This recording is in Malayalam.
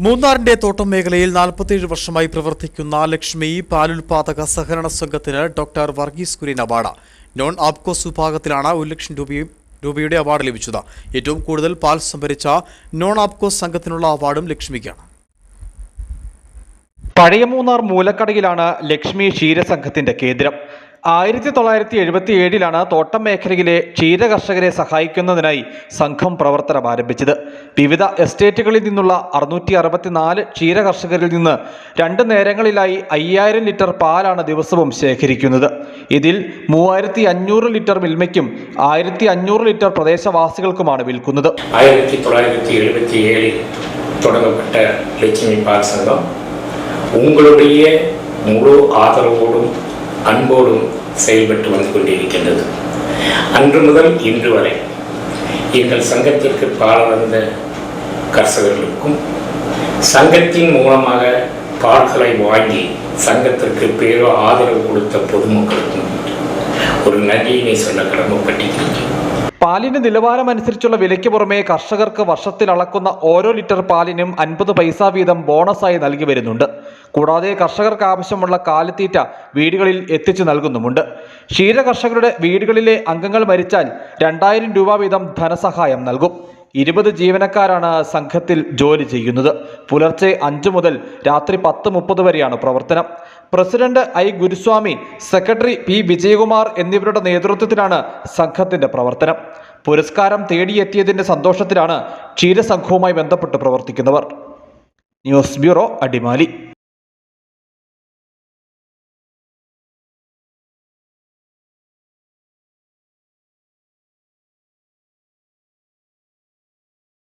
മൂന്നാറിന്റെ തോട്ടം മേഖലയിൽ നാൽപ്പത്തിയേഴ് വർഷമായി പ്രവർത്തിക്കുന്ന ലക്ഷ്മി പാലുൽപാദക സഹകരണ സംഘത്തിന് doctor Varghese Kurian award. Non APCOS വിഭാഗത്തിലാണ് ഒരു ലക്ഷം രൂപയും രൂപയുടെ അവാർഡ് ലഭിച്ചത്. ഏറ്റവും കൂടുതൽ പാൽ സംഭരിച്ച നോൺ ആപ്കോസ് സംഘത്തിനുള്ള അവാർഡും ലക്ഷ്മിക്കാണ്. പഴയ മൂന്നാർ മൂലക്കടയിലാണ് ലക്ഷ്മി ക്ഷീരസംഘത്തിന്റെ കേന്ദ്രം. ആയിരത്തി തൊള്ളായിരത്തി എഴുപത്തി ഏഴിലാണ് തോട്ടം മേഖലയിലെ ക്ഷീര കർഷകരെ സഹായിക്കുന്നതിനായി സംഘം പ്രവർത്തനം ആരംഭിച്ചത്. വിവിധ എസ്റ്റേറ്റുകളിൽ നിന്നുള്ള അറുന്നൂറ്റി അറുപത്തി നാല് ക്ഷീര കർഷകരിൽ നിന്ന് രണ്ട് നേരങ്ങളിലായി അയ്യായിരം ലിറ്റർ പാലാണ് ദിവസവും ശേഖരിക്കുന്നത്. ഇതിൽ മൂവായിരത്തി അഞ്ഞൂറ് ലിറ്റർ മിൽമയ്ക്കും ആയിരത്തി അഞ്ഞൂറ് ലിറ്റർ പ്രദേശവാസികൾക്കുമാണ് വിൽക്കുന്നത്. ആയിരത്തി തൊള്ളായിരത്തി എഴുപത്തി ഏഴിൽ തുടങ്ങപ്പെട്ട ലക്ഷ്മി പാൽ സംഘം ഉങ്ങളുടെ മുഴു ആദരവോടും அன்போடும் செயல்பட்டு வந்து கொண்டிருக்கின்றது. அன்று முதல் இன்று வரை எங்கள் சங்கத்திற்கு பால் வந்த கர்ஷகர்களுக்கும் சங்கத்தின் மூலமாக பால்களை வாங்கி சங்கத்திற்கு பேரோ ஆதரவு கொடுத்த பொதுமக்களுக்கும் ஒரு நன்றியினை சொல்ல கடமைப்பட்டிருக்கிறேன் പാലിന് നിലവാരമനുസരിച്ചുള്ള വിലയ്ക്ക് പുറമേ കർഷകർക്ക് വർഷത്തിൽ അളക്കുന്ന ഓരോ ലിറ്റർ പാലിനും അൻപത് പൈസ വീതം ബോണസായി നൽകി വരുന്നുണ്ട്. കൂടാതെ കർഷകർക്ക് ആവശ്യമുള്ള കാലിത്തീറ്റ വീടുകളിൽ എത്തിച്ചു നൽകുന്നുമുണ്ട്. ക്ഷീര കർഷകരുടെ വീടുകളിലെ അംഗങ്ങൾ മരിച്ചാൽ രണ്ടായിരം രൂപ വീതം ധനസഹായം നൽകും. ഇരുപത് ജീവനക്കാരാണ് സംഘത്തിൽ ജോലി ചെയ്യുന്നത്. പുലർച്ചെ അഞ്ചു മുതൽ രാത്രി പത്ത് മുപ്പത് വരെയാണ് പ്രവർത്തനം. President I Guruswamy secretary P Vijayakumar എന്നിവരുടെ നേതൃത്വത്തിലാണ് സംഘത്തിന്റെ പ്രവർത്തനം. പുരസ്കാരം തേടിയെത്തിയതിന്റെ സന്തോഷത്തിലാണ് ക്ഷീരസംഘവുമായി ബന്ധപ്പെട്ട് പ്രവർത്തിക്കുന്നവർ. News bureau Adimali.